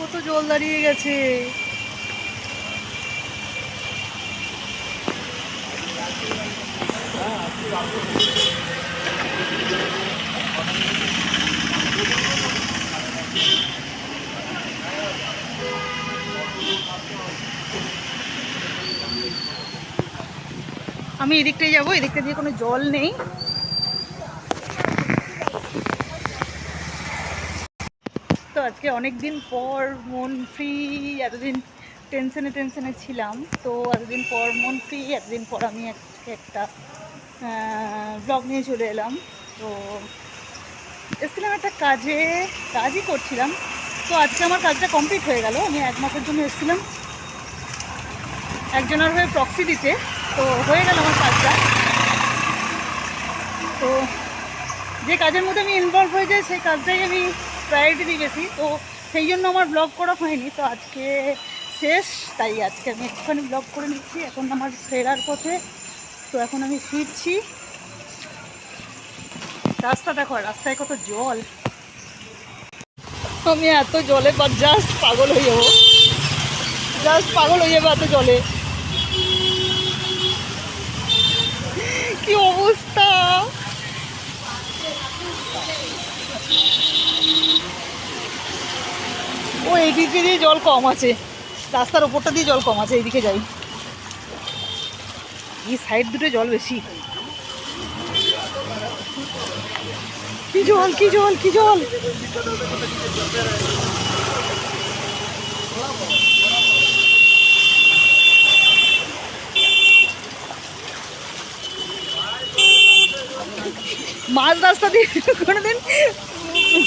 কত জল দাঁড়িয়ে গেছে। আমি এদিকটাই যাব এদিকটা দিয়ে কোনো জল নেই। আজকে অনেক দিন পর মন ফ্রি এতদিন টেনশনে টেনশনে ছিলাম। তো এতদিন পর মন ফ্রি এতদিন পর আমি আজকে একটা ব্লগ নিয়ে চলে এলাম। তো এসেছিলাম একটা কাজে, কাজই করছিলাম। তো আজকে আমার কাজটা কমপ্লিট হয়ে গেল। আমি এক মাসের জন্য এসেছিলাম একজনের হয়ে প্রক্সি দিতে। তো হয়ে গেল আমার কাজটা। তো যে কাজের মধ্যে আমি ইনভলভ হয়ে যাই, সেই কাজটাই আমি প্রায়োরিটি দিই বেশি তো সেই জন্য আমার ব্লগ করা হয়নি। তো আজকে শেষ, তাই আজকে আমি একটুখানি ব্লগ করে নিচ্ছি। এখন আমার ফেরার পথে। তো এখন আমি ফিরছি। রাস্তা দেখো রাস্তায় কত জল। আমি এত জলে বা জাস্ট পাগল হয়ে যাব। জাস্ট পাগল হয়ে যাব এত জলে কি অবস্থা এইদিকে দিয়ে জল কম আছে। রাস্তার ওপরটা দিয়ে জল কম আছে, এইদিকে যাই। এই সাইড দুটো জল বেশি। কি জল কি জল কি জল? মাঝ রাস্তা দিয়ে কোনোদিন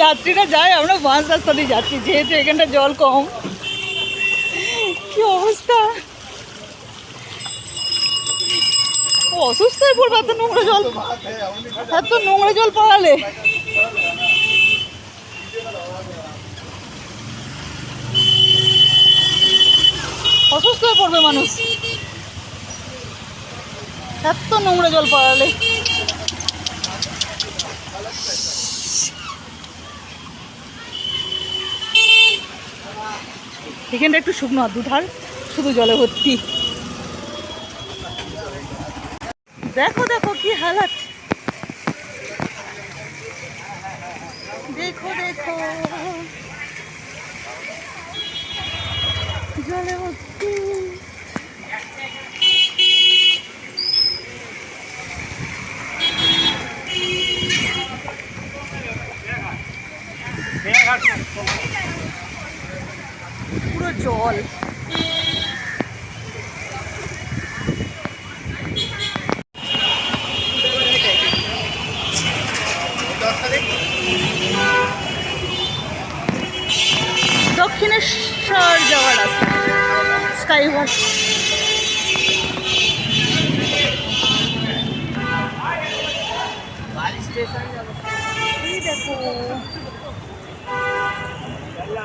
যাত্রীরা যায়, আমরা মাঝ রাস্তা দিয়ে যাচ্ছি, যেহেতু এখানটা জল কম। কি অবস্থা? অসুস্থ হয়ে পড়বে, এত নোংরা জল। এত নোংরা জল পাওয়ালে। অসুস্থ হয়ে পড়বে মানুষ। এত নোংরা জল পাওয়ালে। এখানটা একটু শুকনো দুধার শুধু জলে ভর্তি। দেখো দেখো কি হালাত। দেখো দেখো। জলে ভর্তি। পুরো জল। দক্ষিণেশ্বর যাওয়ার রাস্তা। স্কাই ওয়াক দেখো।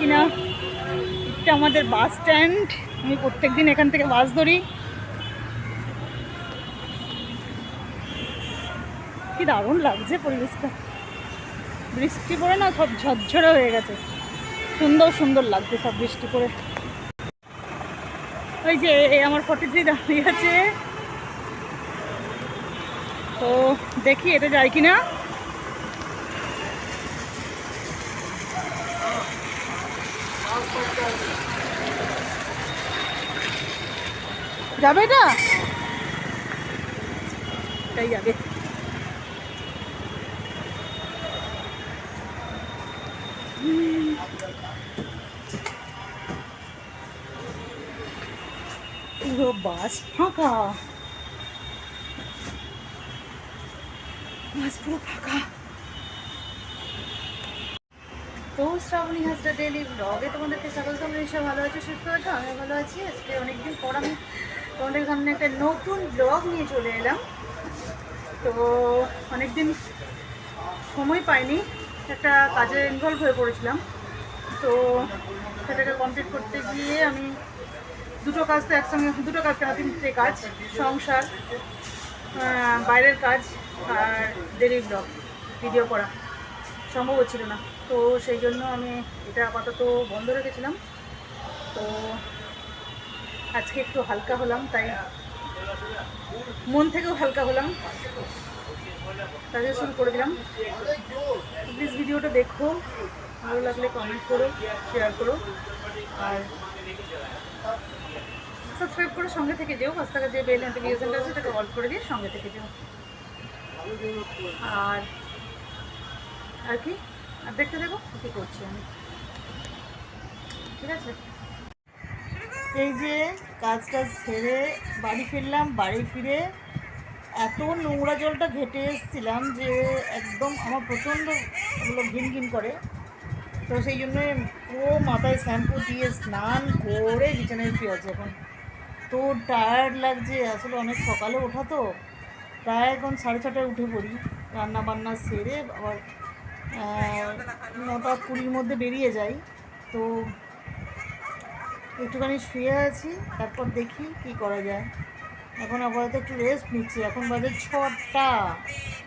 কিনা, এটা আমাদের বাস স্ট্যান্ড। আমি প্রত্যেকদিন এখান থেকে বাস ধরি। কি দারুণ লাগছে পরিবেশটা। বৃষ্টি পড়ে না, সব ঝরঝরে হয়ে গেছে। সুন্দর সুন্দর লাগছে সব বৃষ্টি পড়ে। ওই যে আমার ফটো থ্রি দাঁড়িয়ে আছে। তো দেখি এটা যায় কি যাবে এটা এটাই যাবে হুম। পুরো বাস ফাঁকা বাস পুরো ফাঁকা তো শ্রাবণী হাসটা ডেলি ব্লগে তোমাদেরকে স্বাগত। তোমরা নিশ্চয় ভালো আছো, সুস্থ আছো? আমি ভালো আছি। আজকে অনেকদিন পর আমি তোমাদের সামনে একটা নতুন ব্লগ নিয়ে চলে এলাম। তো অনেকদিন সময় পাইনি, একটা কাজে ইনভলভ হয়ে পড়েছিলাম। তো সেটাকে কমপ্লিট করতে গিয়ে আমি দুটো কাজ তো একসঙ্গে, দুটো কাজ কেন তিনটে কাজ, সংসার বাইরের কাজ আর ডেলি ব্লগ ভিডিও করা। সম্ভব হচ্ছিল না। তো সেই জন্য আমি এটা আপাতত বন্ধ রেখেছিলাম। তো আজকে একটু হালকা হলাম, তাই মন থেকেও হালকা হলাম। কাজে শুরু করে দিলাম। প্লিজ ভিডিওটা দেখো, ভালো লাগলে কমেন্ট করো শেয়ার করো, আর সাবস্ক্রাইব করে, সঙ্গে থেকে যেও। পাঁচ টাকা যে বেল নোটিফিকেশনটা আছে, সেটাকে অল করে দিয়ে সঙ্গে থেকে যেও। আর আর কি? দেখতে দেখো কী করছি আমি। ঠিক আছে? এই যে কাজটা সেরে বাড়ি ফিরলাম, বাড়ি ফিরে এত নোংরা জলটা ঘেটে এসেছিলাম যে একদম আমার প্রচণ্ড ওগুলো ঘিন ঘিন করে। তো সেই জন্য পুরো মাথায় শ্যাম্পু দিয়ে স্নান করে বিছানায় শুয়ে আছে এখন। তো টায়ার্ড লাগছে, আসলে অনেক সকালে ওঠা তো। প্রায় এখন সাড়ে ছটায় উঠে পড়ি। রান্না বান্না সেরে আবার নটা কুড়ির মধ্যে বেরিয়ে যাই। তো একটুখানি শুয়ে আছি, তারপর দেখি কি করা যায়। এখন আপাতত একটু রেস্ট নিচ্ছি, এখন বাজে ছটা।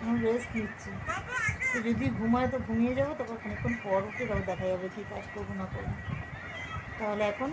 এখন রেস্ট নিচ্ছি। তো যদি ঘুমায় তো ঘুমিয়ে যাব, তারপর খানিকক্ষণ পর উঠে তারপর দেখা যাবে কী কাজ করব না করব। তাহলে এখন